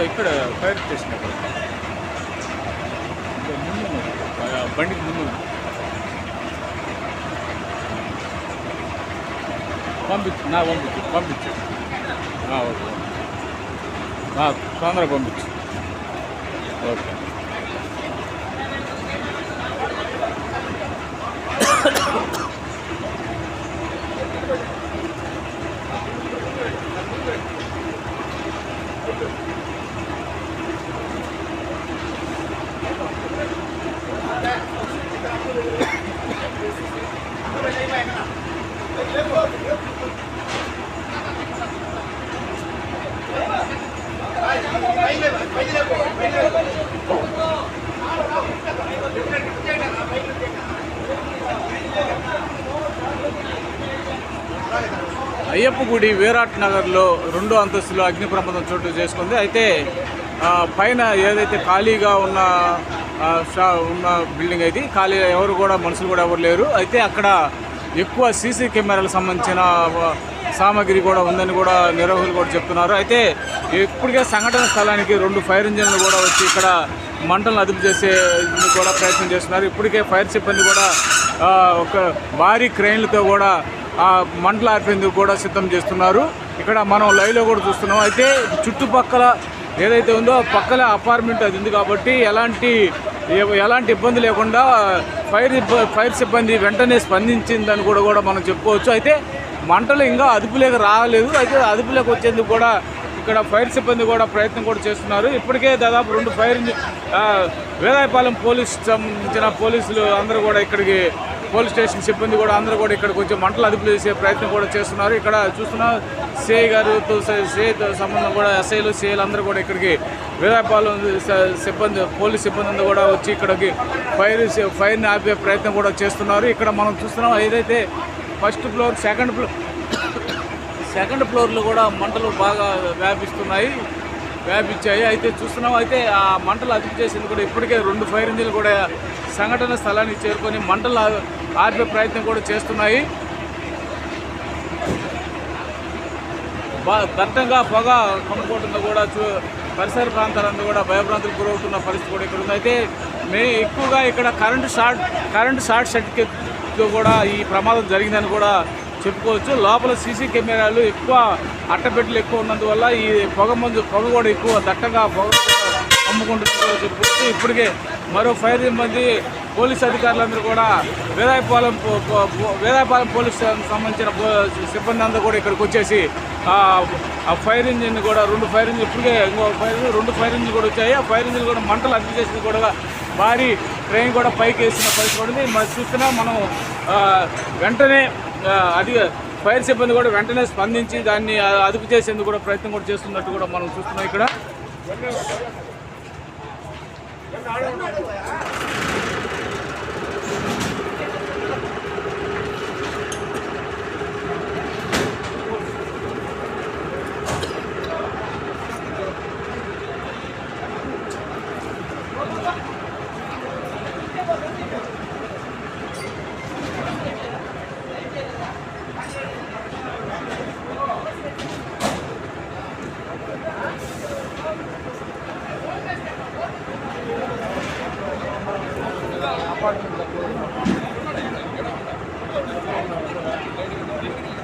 ఇక్కడ fire station బండికి ముందు. పంపించు నా పంపించు పంపించు. ఓకే. తొందరగా పంపించు. ఓకే. అయ్యప్ప గుడి వీరాట్ నగర్లో రెండో అంతస్తులో అగ్ని ప్రమాదం చోటు చేసుకుంది. అయితే పైన ఏదైతే ఖాళీగా ఉన్న ఉన్న బిల్డింగ్ అయితే ఖాళీ ఎవరు కూడా మనుషులు కూడా ఎవరు లేరు. అయితే అక్కడ ఎక్కువ సీసీ కెమెరాలకు సంబంధించిన సామాగ్రి కూడా ఉందని కూడా నిర్వాహకులు కూడా చెప్తున్నారు. అయితే ఇప్పటికే సంఘటన స్థలానికి రెండు ఫైర్ ఇంజన్లు కూడా వచ్చి ఇక్కడ మంటలను అదుపు చేసే కూడా ప్రయత్నం చేస్తున్నారు. ఇప్పటికే ఫైర్ సిబ్బంది కూడా ఒక భారీ క్రెయిన్లతో కూడా మంటలు ఆర్పేందుకు కూడా సిద్ధం చేస్తున్నారు. ఇక్కడ మనం లైవ్లో కూడా చూస్తున్నాం. అయితే చుట్టుపక్కల ఏదైతే ఉందో పక్కల అపార్ట్మెంట్ అది ఉంది కాబట్టి ఎలాంటి ఎలాంటి ఇబ్బంది లేకుండా ఫైర్ ఫైర్ సిబ్బంది వెంటనే స్పందించిందని కూడా కూడా మనం చెప్పుకోవచ్చు. అయితే మంటలు ఇంకా అదుపులోకి రాలేదు. అయితే అదుపులోకి వచ్చేందుకు కూడా ఇక్కడ ఫైర్ సిబ్బంది కూడా ప్రయత్నం కూడా చేస్తున్నారు. ఇప్పటికే దాదాపు రెండు ఫైర్ వేదాయపాలెం పోలీస్ సంబంధించిన పోలీసులు అందరూ కూడా ఇక్కడికి పోలీస్ స్టేషన్ సిబ్బంది కూడా అందరూ కూడా ఇక్కడ కొంచెం మంటలు అదుపు చేసే ప్రయత్నం కూడా చేస్తున్నారు. ఇక్కడ చూస్తున్న సిఐ గారితో సిఐతో సంబంధం కూడా ఎస్ఐలు సిఐలు అందరూ కూడా ఇక్కడికి వేదాయపాలెం సిబ్బంది పోలీస్ సిబ్బంది అందరూ కూడా వచ్చి ఇక్కడికి ఫైర్ ఫైర్ని ఆపే ప్రయత్నం కూడా చేస్తున్నారు. ఇక్కడ మనం చూస్తున్నాం ఏదైతే first floor second floor second ఫ్లోర్లో కూడా మంటలు బాగా వ్యాపిస్తున్నాయి వ్యాపించాయి. అయితే చూస్తున్నాం అయితే ఆ మంటలు అదుపు చేసింది కూడా ఇప్పటికే రెండు ఫైర్ ఇంజిన్లు కూడా సంఘటన స్థలానికి చేరుకొని మంటలు ఆర్పే ప్రయత్నం కూడా చేస్తున్నాయి. దట్టంగా పొగ కమ్ముకుంటున్న కూడా చూ పరిసర ప్రాంతాలంతా కూడా భయభ్రాంతులు గురవుతున్న పరిస్థితి కూడా ఇక్కడ ఉంది. అయితే మే ఎక్కువగా ఇక్కడ కరెంటు షార్ట్ కరెంటు షార్ట్ సర్టిఫికేట్తో కూడా ఈ ప్రమాదం జరిగిందని కూడా చెప్పుకోవచ్చు. లోపల సీసీ కెమెరాలు ఎక్కువ అట్టపెట్టెలు ఎక్కువ ఉన్నందువల్ల ఈ పొగ మందు పొగ కూడా ఎక్కువ దట్టంగా పొగ కూడా అమ్ముకుంటున్నారో చెప్పుకోవచ్చు. ఇప్పటికే మరో ఫైర్ మంది పోలీస్ అధికారులందరూ కూడా వేదాయపాలెం పో- పో- వేదాయపాలెం పోలీస్ సంబంధించిన సిబ్బంది అందరూ కూడా ఇక్కడికి వచ్చేసి ఆ ఫైర్ ఇంజిన్ కూడా రెండు ఫైర్ ఇంజిన్ ఇప్పటికే ఇంకో ఫైర్ రెండు ఫైర్ ఇంజిన్ కూడా వచ్చాయి. ఆ ఫైర్ ఇంజిన్ కూడా మంటలు అదుపు చేసింది కూడా భారీ ట్రైన్ కూడా పైకి వేసిన పరిస్థితి కూడా ఉంది. మరి చూస్తున్నా మనం వెంటనే అది ఫైర్ సిబ్బంది కూడా వెంటనే స్పందించి దాన్ని అదుపు చేసేందుకు కూడా ప్రయత్నం కూడా చేస్తున్నట్టు కూడా మనం చూస్తున్నాం ఇక్కడ.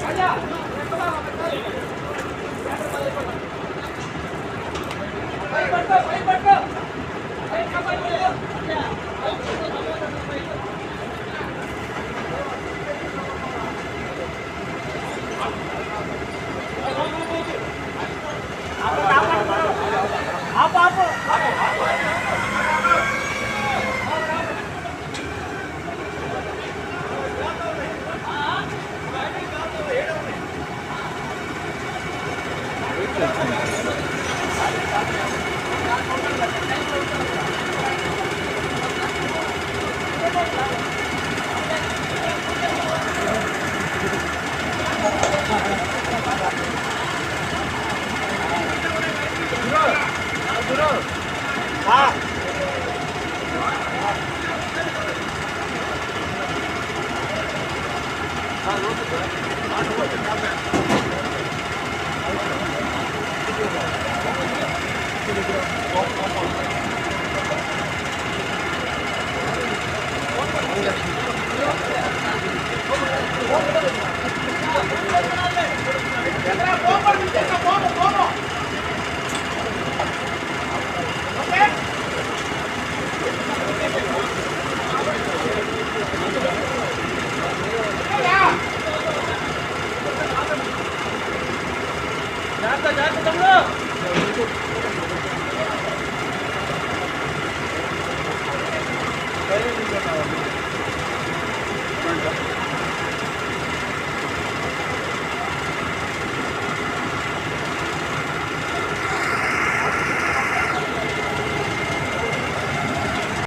가자! 아, 너무 좋아. 아, 너무 좋아. 对吧？保护好，对对对，保护好环境。保护好环境。Thank you.